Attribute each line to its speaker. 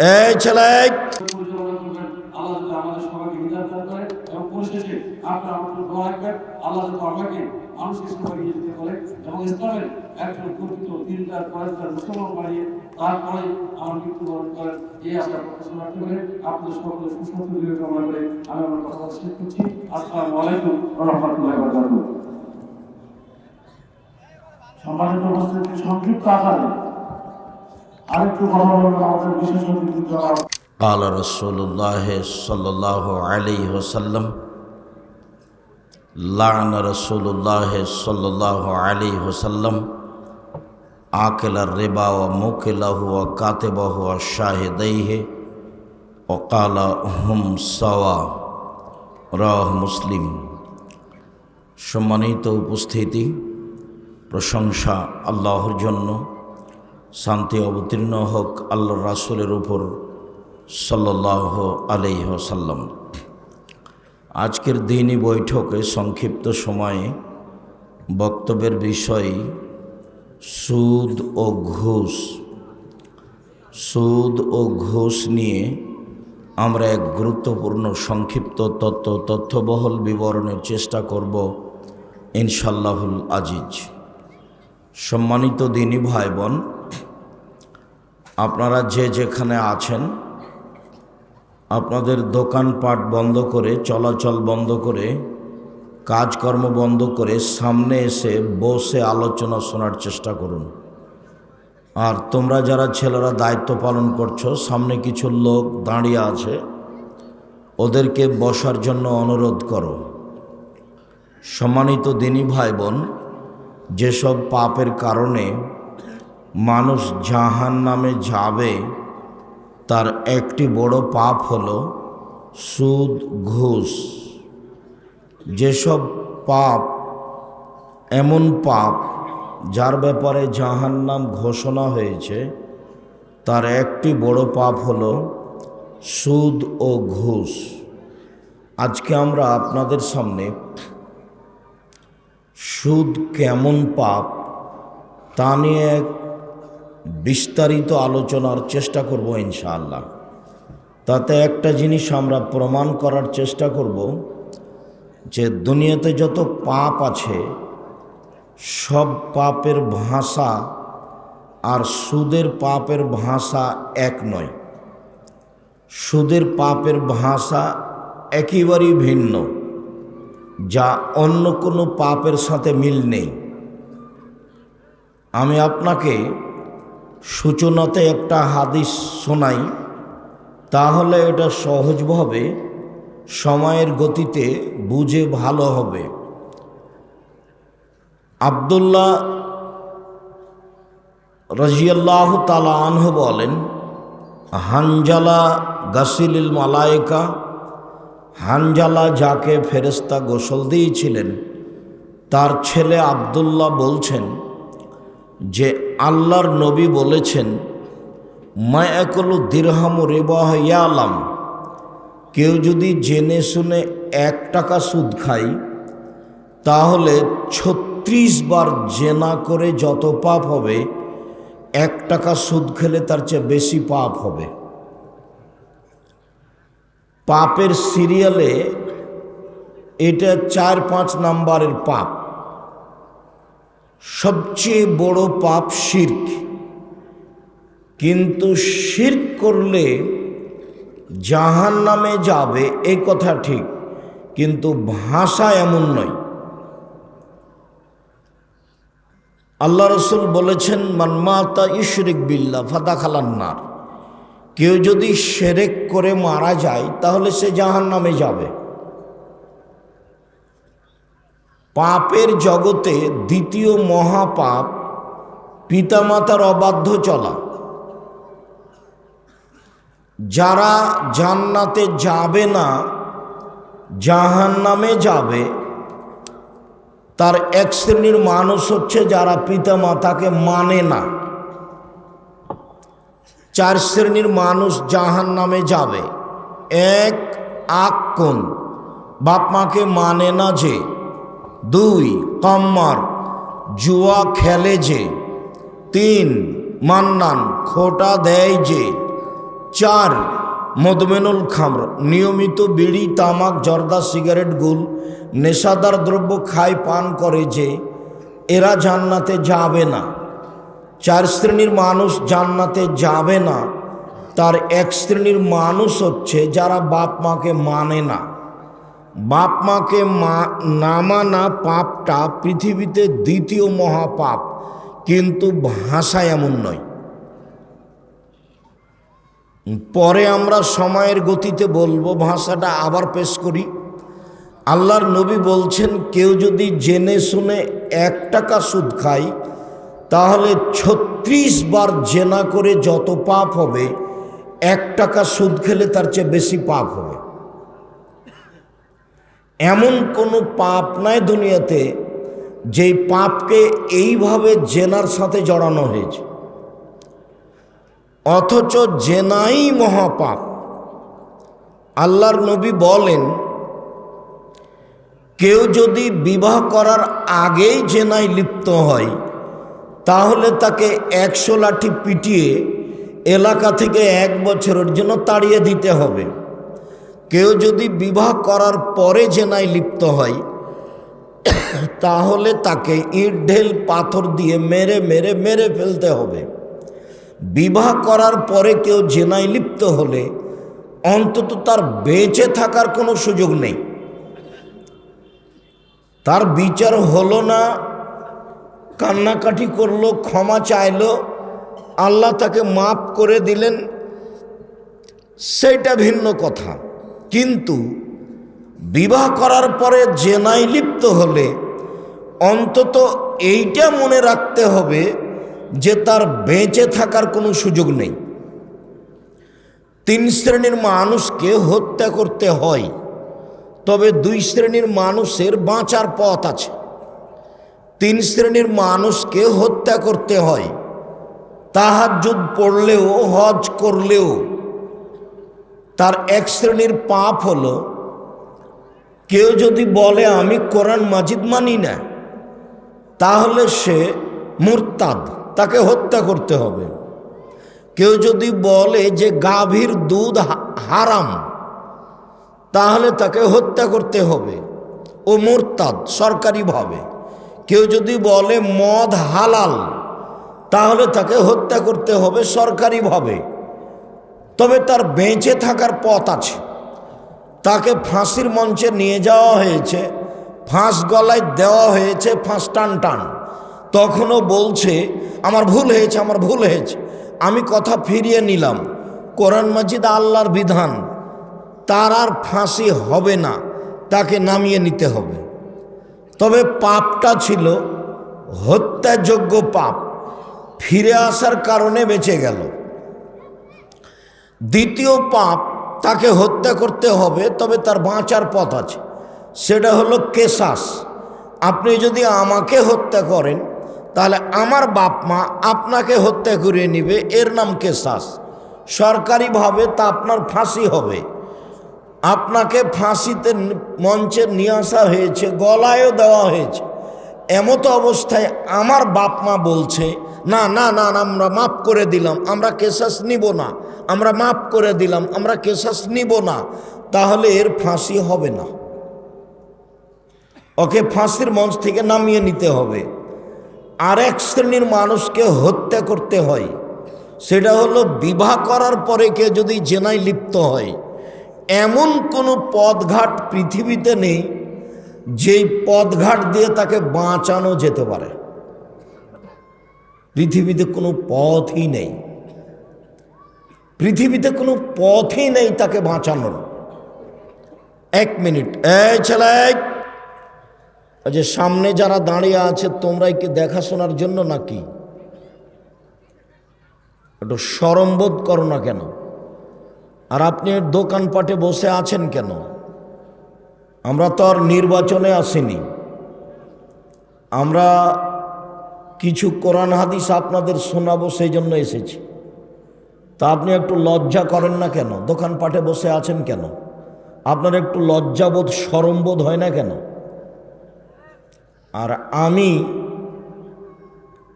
Speaker 1: এই ছেলে।
Speaker 2: মানুষকে আকারে আরেকটু কথা বলবেন আমাদের বিশেষ অতিথি জনাব
Speaker 1: قال رسول الله صلى الله عليه وسلم لعن رسول الله صلى الله عليه وسلم آكل الربا وموكله وكاتبه وشاهديه وقال هم سوا রাহ মুসলিম সম্মানিত উপস্থিতি প্রশংসা আল্লাহর জন্য শান্তি অবতীর্ণ হোক আল্লাহ রাসুলের উপর সাল্লাহ আলহ্লাম আজকের দিনই বৈঠকে সংক্ষিপ্ত সময়ে বক্তব্যের বিষয় সুদ ও ঘুষ। সুদ ও ঘুষ নিয়ে আমরা এক গুরুত্বপূর্ণ সংক্ষিপ্ত তত্ত্ব, তথ্যবহল বিবরণের চেষ্টা করব ইনশাল্লাহুল আজিজ। সম্মানিত দিনী ভাই বোন আপনারা যে যেখানে আছেন, আপনাদের দোকানপাট বন্ধ করে, চলাচল বন্ধ করে, কাজকর্ম বন্ধ করে সামনে এসে বসে আলোচনা শোনার চেষ্টা করুন। আর তোমরা যারা ছেলেরা দায়িত্ব পালন করছ, সামনে কিছু লোক দাঁড়িয়ে আছে, ওদেরকে বসার জন্য অনুরোধ করো। সম্মানিত দিনী ভাই বোন, যেসব পাপের কারণে মানুষ জাহান নামে যাবে, তার একটি বড় পাপ হল সুদ, ঘুষ। যেসব পাপ, এমন পাপ যার ব্যাপারে জাহান্নাম ঘোষণা হয়েছে, তার একটি বড় পাপ হল সুদ ও ঘুষ। আজকে আমরা আপনাদের সামনে সুদ কেমন পাপ তা নিয়ে এক বিস্তারিত আলোচনার চেষ্টা করব ইনশাআল্লাহ। তাতে একটা জিনিস আমরা প্রমাণ করার চেষ্টা করব যে দুনিয়াতে যত পাপ আছে, সব পাপের ভাষা আর সুদের পাপের ভাষা এক নয়। সুদের পাপের ভাষা একেবারেই ভিন্ন, যা অন্য কোনো পাপের সাথে মিল নেই। আমি আপনাকে সূচনাতে একটা হাদিস শোনাই, তাহলে এটা সহজভাবে সময়ের গতিতে বুঝে ভালো হবে। আবদুল্লাহ রাজিয়াল্লাহ তালা আনহ বলেন, হানজালা গাসিলিল মালায়কা, হানজালা যাকে ফেরেস্তা গোসল দিয়েছিলেন, তার ছেলে আবদুল্লাহ বলছেন যে আল্লাহর নবী বলেছেন, মায়াকল দীর্হাম রেবাহ ইয়ালাম। কেউ যদি জেনে শুনে এক টাকা সুদ খায়, তাহলে ছত্রিশ বার জেনা করে যত পাপ হবে, এক টাকা সুদ খেলে তার চেয়ে বেশি পাপ হবে। পাপের সিরিয়ালে এটা চার পাঁচ নাম্বারের পাপ। সবচেয়ে বড় পাপ শির্ক। কিন্তু শির্ক করলে জাহান নামে যাবে এই কথা ঠিক, কিন্তু ভাষা এমন নয়। আল্লাহ রসুল বলেছেন মানমাতা ইশরিক বিল্লা ফাদা খালান্নার কেউ যদি সেরেক করে মারা যায়, তাহলে সে জাহান নামে যাবে। পাপের জগতে দ্বিতীয় মহাপাপ পিতামাতার অবাধ্য চলা। যারা জান্নাতে যাবে না জাহান নামে যাবে, তার এক শ্রেণির মানুষ হচ্ছে যারা পিতামাতাকে মানে না। চার শ্রেণির মানুষ জাহান নামে যাবে। এক আক্কন বাপ মাকে মানে না যে দুই কম্মার, জুয়া খেলে যে। তিন মান্নান খোটা দেয় যে। চার মদমেনুল খামর, নিয়মিত বিড়ি, তামাক, জর্দা, সিগারেট, গুল, নেশাদার দ্রব্য খায়, পান করে যে। এরা জান্নাতে যাবে না। চার শ্রেণির মানুষ জান্নাতে যাবে না। তার এক শ্রেণির মানুষ হচ্ছে যারা বাপ মাকে মানে না। বাপ মাকে মা না মানা পাপটা পৃথিবীতে দ্বিতীয় মহাপাপ, কিন্তু ভাষা এমন নয়। পরে আমরা সময়ের গতিতে বলব, ভাষাটা আবার পেশ করি। আল্লাহর নবী বলছেন, কেউ যদি জেনে শুনে এক টাকা সুদ খায়, তাহলে ছত্রিশ বার জেনা করে যত পাপ হবে, এক টাকা সুদ খেলে তার চেয়ে বেশি পাপ হবে। এমন কোনো পাপ নাই দুনিয়াতে, যেই পাপকে এইভাবে জেনার সাথে জড়ানো হয়েছে। অথচ জেনাই মহাপাপ। আল্লাহর নবী বলেন, কেউ যদি বিবাহ করার আগেই জেনায় লিপ্ত হয়, তাহলে তাকে একশো লাঠি পিটিয়ে এলাকা থেকে এক বছরের জন্য তাড়িয়ে দিতে হবে। কেউ যদি বিবাহ করার পরে জেনায় লিপ্ত হয়, তাহলে তাকে ইট ঢেল পাথর দিয়ে মেরে মেরে মেরে ফেলতে হবে। বিবাহ করার পরে কেউ জেনায় লিপ্ত হলে অন্তত তার বেঁচে থাকার কোনো সুযোগ নেই। তার বিচার হলো না, কান্নাকাটি করল, ক্ষমা চাইলো, আল্লাহ তাকে মাফ করে দিলেন, সেইটা ভিন্ন কথা। কিন্তু বিবাহ করার পরে জেনায় লিপ্ত হলে অন্তত এইটা মনে রাখতে হবে যে তার বেঁচে থাকার কোনো সুযোগ নেই। তিন শ্রেণির মানুষকে হত্যা করতে হয়, তবে দুই শ্রেণির মানুষের বাঁচার পথ আছে। তিন শ্রেণির মানুষকে হত্যা করতে হয় তাহাজুদ পড়লেও, হজ করলেও তার এক শ্রেণির পাপ হলো, কেউ যদি বলে, আমি কোরআন মাজিদ মানি না, তাহলে সে মুরতাদ, তাকে হত্যা করতে হবে। কেউ যদি বলে যে গাভীর দুধ হারাম, তাহলে তাকে হত্যা করতে হবে ও মুরতাদ, সরকারিভাবে। কেউ যদি বলে, মদ হালাল, তাহলে তাকে হত্যা করতে হবে সরকারিভাবে। তবে তার বেঁচে থাকার পথ আছে। তাকে ফাঁসির মঞ্চে নিয়ে যাওয়া হয়েছে। ফাঁস গলায় দেওয়া হয়েছে ফাঁস টান টান। তখনও বলছে, আমার ভুল হয়েছে, আমার ভুল হয়েছে। আমি কথা ফিরিয়ে নিলাম। কোরআন মাজিদ আল্লাহর বিধান। তার আর ফাঁসি হবে না। তাকে নামিয়ে নিতে হবে। তবে পাপটা ছিল হত্যাযোগ্য পাপ। ফিরে আসার কারণে বেঁচে গেল। দ্বিতীয় পাপ তাকে হত্যা করতে হবে, তবে তার বাঁচার পথ আছে। সেটা হলো কেসাস আপনি যদি আমাকে হত্যা করেন, তাহলে আমার বাপ মা আপনাকে হত্যা করিয়ে নিবে। এর নাম কেসাস সরকারিভাবে তা আপনার ফাঁসি হবে। আপনাকে ফাঁসিতে মঞ্চে নিয়ে আসা হয়েছে, গলায়ও দেওয়া হয়েছে। এমতো অবস্থায় আমার বাপ মা বলছে না না না আমরা মাফ করে দিলাম, আমরা কেসাস নিব না, আমরা মাফ করে দিলাম, আমরা কেসাস নিব না, তাহলে এর ফাঁসি হবে না। ওকে ফাঁসির মঞ্চ থেকে নামিয়ে নিতে হবে। আর এক শ্রেণির মানুষকে হত্যা করতে হয়। সেটা হলো বিবাহ করার পরে কে যদি জেনায় লিপ্ত হয়। এমন কোনো পদঘাট পৃথিবীতে নেই, যেই পদঘাট দিয়ে তাকে বাঁচানো যেতে পারে। পৃথিবীতে কোনো পথই নেই। পৃথিবীতে কোনো পথই নেই তাকে বাঁচানোর। এক মিনিট। এই ছেলে যে সামনে যারা দাঁড়িয়ে আছে তোমরাই কি দেখাশোনার জন্য নাকি? একটু সরম্বোধ করো না কেন? আর আপনি দোকানপাটে বসে আছেন কেন? আমরা তো আর নির্বাচনে আসিনি। আমরা কিছু কোরআন হাদিস আপনাদের শোনাবো, সেই জন্য এসেছি। তা আপনি একটু লজ্জা করেন না কেন? দোকানপাটে বসে আছেন কেন? আপনার একটু লজ্জাবোধ সরমবোধ হয় না কেন? আর আমি